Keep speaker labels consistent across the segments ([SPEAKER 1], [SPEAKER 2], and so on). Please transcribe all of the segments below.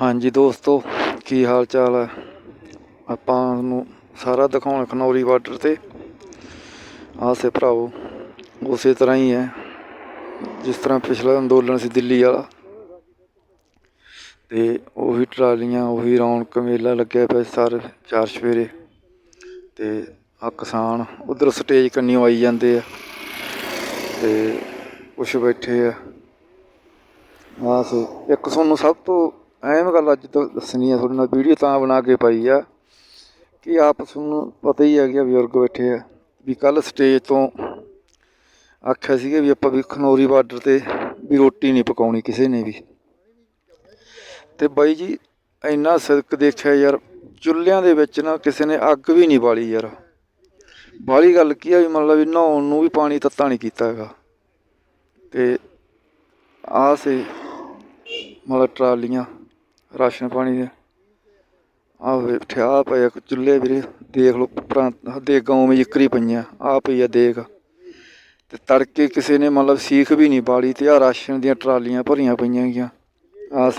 [SPEAKER 1] ਹਾਂਜੀ ਦੋਸਤੋ, ਕੀ ਹਾਲ ਚਾਲ ਹੈ? ਆਪਾਂ ਨੂੰ ਸਾਰਾ ਦਿਖਾਉਣ ਖਨੌਰੀ ਬਾਰਡਰ ਤੇ। ਆਸੇ ਭਰਾਵੋ, ਉਸੇ ਤਰ੍ਹਾਂ ਹੀ ਹੈ। ਜਿਸ ਤਰ੍ਹਾਂ ਪਿਛਲਾ ਅੰਦੋਲਨ ਸੀ ਦਿੱਲੀ ਵਾਲਾ। ਤੇ ਉਹੀ ਟਰਾਲੀਆਂ, ਉਹੀ ਰੌਣਕ ਮੇਲਾ ਲੱਗਿਆ ਪਿਆ ਸਾਰੇ, ਚਾਰ ਸਵੇਰੇ। ਤੇ ਆ ਕਿਸਾਨ ਉਧਰ ਸਟੇਜ ਕੰਨੀਓ ਆਈ ਜਾਂਦੇ ਆ। ਤੇ ਕੁਛ ਬੈਠੇ ਆ। ਆਹ ਸੋ ਇੱਕ ਤੁਹਾਨੂੰ ਸਭ ਤੋਂ ਅਹਿਮ ਗੱਲ ਅੱਜ ਤੋਂ ਦੱਸਣੀ ਆ ਤੁਹਾਡੇ ਨਾਲ, ਵੀਡੀਓ ਤਾਂ ਬਣਾ ਕੇ ਪਾਈ ਆ, ਕਿ ਆਪ ਨੂੰ ਪਤਾ ਹੀ ਹੈ ਕਿ ਬਜ਼ੁਰਗ ਬੈਠੇ ਆ, ਵੀ ਕੱਲ ਸਟੇਜ ਤੋਂ ਆਖਿਆ ਸੀਗਾ ਵੀ ਆਪਾਂ ਵੀ ਖਨੌਰੀ ਬਾਰਡਰ ਤੇ ਵੀ ਰੋਟੀ ਨਹੀਂ ਪਕਾਉਣੀ ਕਿਸੇ ਨੇ ਵੀ। ਤੇ ਬਾਈ ਜੀ, ਇੰਨਾ ਸਦਕ ਦੇਖਿਆ ਯਾਰ, ਚੁੱਲ੍ਹਿਆਂ ਦੇ ਵਿੱਚ ਨਾ ਕਿਸੇ ਨੇ ਅੱਗ ਵੀ ਨਹੀਂ ਬਾਲੀ ਯਾਰ। ਬਾਲੀ ਗੱਲ ਕੀ ਆ ਵੀ ਮਤਲਬ ਵੀ ਨਹਾਉਣ ਨੂੰ ਵੀ ਪਾਣੀ ਤੱਤਾ ਨਹੀਂ ਕੀਤਾ ਹੈਗਾ। ਤੇ ਆਹ ਸੇ ਮਤਲਬ ਟਰਾਲੀਆਂ ਰਾਸ਼ਨ ਪਾਣੀ ਦੇ। ਆਹ ਬੈਠਿਆ ਪਿਆ ਚੁੱਲ੍ਹੇ ਵੀਰੇ, ਦੇਖ ਲਓ ਪ੍ਰਾਂਤ ਦੇਗਾਂ ਉਵੇਂ ਜਿਕਰੀ ਪਈਆਂ ਆ ਪਈ ਆ ਦੇਗ ਤੇ ਤੜਕੇ ਕਿਸੇ ਨੇ ਮਤਲਬ ਸੀਖ ਵੀ ਨਹੀਂ ਬਾਲੀ ਤੇ ਆ ਰਾਸ਼ਨ ਦੀਆਂ ਟਰਾਲੀਆਂ ਭਰੀਆਂ ਪਈਆਂ ਗੀਆਂ। ਆਹ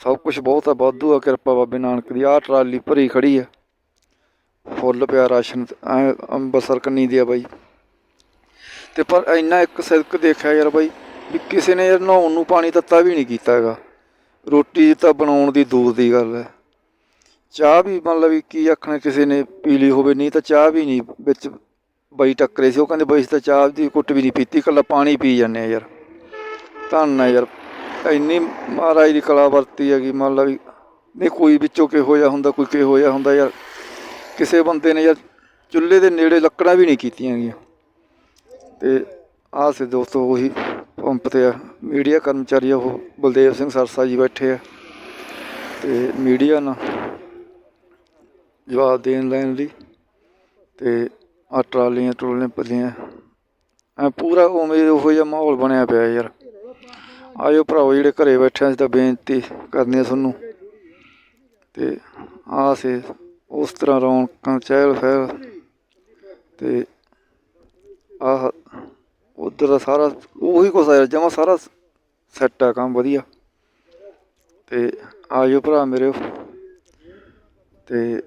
[SPEAKER 1] ਸਭ ਕੁਝ ਬਹੁਤ ਆ, ਵਾਧੂ ਆ ਕਿਰਪਾ ਬਾਬੇ ਨਾਨਕ ਦੀ, ਆਹ ਟਰਾਲੀ ਭਰੀ ਖੜੀ ਆ। ਫੁੱਲ ਪਿਆ ਰਾਸ਼ਨ, ਐ ਅੰਬਰਸਰ ਕੰਨੀ ਦੀ ਆ ਬਾਈ। ਤੇ ਪਰ ਇੰਨਾ ਇੱਕ ਸਿਰਕ ਦੇਖਿਆ ਯਾਰ ਬਾਈ, ਵੀ ਕਿਸੇ ਨੇ ਯਾਰ ਨਹਾਉਣ ਨੂੰ ਪਾਣੀ ਤੱਤਾ ਵੀ ਨਹੀਂ ਕੀਤਾ ਹੈਗਾ। ਰੋਟੀ ਤਾਂ ਬਣਾਉਣ ਦੀ ਦੂਰ ਦੀ ਗੱਲ ਹੈ। ਚਾਹ ਵੀ ਮਤਲਬ ਵੀ ਕੀ ਆਖਣਾ ਕਿਸੇ ਨੇ ਪੀ ਲਈ ਹੋਵੇ, ਨਹੀਂ ਤਾਂ ਚਾਹ ਵੀ ਨਹੀਂ ਵਿੱਚ ਬਈ ਟੱਕਰੇ ਸੀ। ਉਹ ਕਹਿੰਦੇ ਬਈ ਅਸੀਂ ਤਾਂ ਚਾਹ ਦੀ ਕੁੱਟ ਵੀ ਨਹੀਂ ਪੀਤੀ, ਇਕੱਲਾ ਪਾਣੀ ਪੀ ਜਾਂਦੇ ਆ ਯਾਰ। ਧੰਨ ਹੈ ਯਾਰ। ਇੰਨੀ ਮਹਾਰਾਜ ਦੀ ਕਲਾ ਵਰਤੀ ਹੈਗੀ ਮੰਨ ਲਾ ਵੀ ਨਹੀਂ ਕੋਈ ਵਿੱਚੋਂ ਕਿਹੋ ਜਿਹਾ ਹੁੰਦਾ, ਕੋਈ ਕਿਹੋ ਜਿਹਾ ਹੁੰਦਾ ਯਾਰ। ਕਿਸੇ ਬੰਦੇ ਨੇ ਯਾਰ ਚੁੱਲ੍ਹੇ ਦੇ ਨੇੜੇ ਲੱਕੜਾਂ ਵੀ ਨਹੀਂ ਕੀਤੀਆਂ ਗਈਆਂ ਤੇ ਆਹ ਸੇ ਦੋਸਤੋ, ਉਹੀ ਪੰਪ ਤੇ ਆ। ਮੀਡੀਆ ਕਰਮਚਾਰੀ ਉਹ ਬਲਦੇਵ ਸਿੰਘ ਸਰਸਾ ਜੀ ਬੈਠੇ ਆ। ਤੇ ਮੀਡੀਆ ਨਾਲ ਜਵਾਬ ਦੇਣ ਲੈਣ ਲਈ ਤੇ ਆ ਟਰਾਲੀਆਂ ਟਰੋਲੀਆਂ ਪੱਲੀਆਂ ਐ ਪੂਰਾ ਉਵੇਂ ਉਹੋ ਜਿਹਾ ਮਾਹੌਲ ਬਣਿਆ ਪਿਆ ਯਾਰ। ਆਇਓ ਭਰਾਓ ਜਿਹੜੇ ਘਰੇ ਬੈਠੇ ਆ, ਅਸੀਂ ਤਾਂ ਬੇਨਤੀ ਕਰਨੀ ਆ ਤੁਹਾਨੂੰ। ਤੇ ਆ ਸੇ ਉਸ ਤਰ੍ਹਾਂ ਰੌਣਕਾਂ ਚਹਿਲ ਪਹਿਲ ਤੇ ਆਹ ਉਧਰ ਦਾ ਸਾਰਾ, ਉਹੀ ਕੁਛ ਆ ਜਮਾ ਸਾਰਾ ਸੈੱਟ ਆ ਕੰਮ ਵਧੀਆ। ਤੇ ਆਜੋ ਭਰਾ ਮੇਰੇ। ਤੇ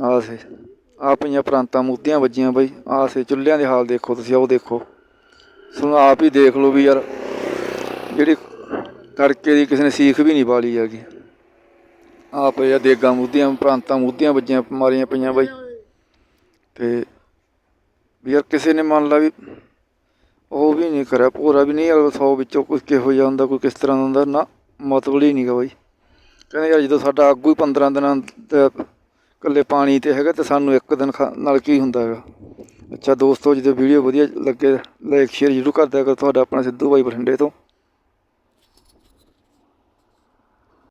[SPEAKER 1] ਆ ਸੇ ਆ ਪਈਆਂ ਪ੍ਰਾਂਤਾਂ ਮੂਦੀਆਂ ਵੱਜੀਆਂ ਬਈ। ਆ ਸੇ, ਚੁੱਲ੍ਹਿਆਂ ਦੇ ਹਾਲ ਦੇਖੋ ਤੁਸੀਂ ਉਹ ਦੇਖੋ। ਸੁਣ ਆਪ ਹੀ ਦੇਖ ਲਓ ਵੀ ਯਾਰ, ਜਿਹੜੀ ਤੜਕੇ ਦੀ ਕਿਸੇ ਨੇ ਸੀਖ ਵੀ ਨਹੀਂ ਬਾਲੀ ਹੈਗੀ। ਆ ਪਏ ਆ ਦੇਗਾਂ ਮੂਦੀਆਂ ਪ੍ਰਾਂਤਾਂ ਮੂਦੀਆਂ ਵੱਜੀਆਂ, ਮਾਰੀਆਂ ਪਈਆਂ ਬਈ। ਤੇ ਵੀ ਯਾਰ ਕਿਸੇ ਨੇ ਮੰਨ ਲਾ ਵੀ ਉਹ ਵੀ ਨਹੀਂ ਕਰਿਆ ਪੂਰਾ ਵੀ ਨਹੀਂ ਅਗਰ 100 ਵਿੱਚੋਂ ਕੋਈ ਕਿਹੋ ਜਿਹਾ ਹੁੰਦਾ, ਕੋਈ ਕਿਸ ਤਰ੍ਹਾਂ ਦਾ ਹੁੰਦਾ, ਨਾ ਮਤਲਬ ਹੀ ਨਹੀਂਗਾ ਬਾਈ। ਕਹਿੰਦੇ ਯਾਰ ਜਦੋਂ ਸਾਡਾ ਆਗੂ ਹੀ 15 ਦਿਨਾਂ ਇਕੱਲੇ ਪਾਣੀ ਤੇ ਹੈਗਾ ਤੇ ਸਾਨੂੰ ਇੱਕ ਦਿਨ ਖਾ- ਨਾਲ ਕੀ ਹੁੰਦਾ ਹੈਗਾ। ਅੱਛਾ ਦੋਸਤੋ ਜਦੋਂ ਵੀਡੀਓ ਵਧੀਆ ਲੱਗੇ ਲਾਈਕ ਸ਼ੇਅਰ ਜ਼ਰੂਰ ਕਰ ਦਿਆ ਕਰੋ, ਤੁਹਾਡਾ ਆਪਣਾ ਸਿੱਧੂ ਬਾਈ ਬਠਿੰਡੇ ਤੋਂ।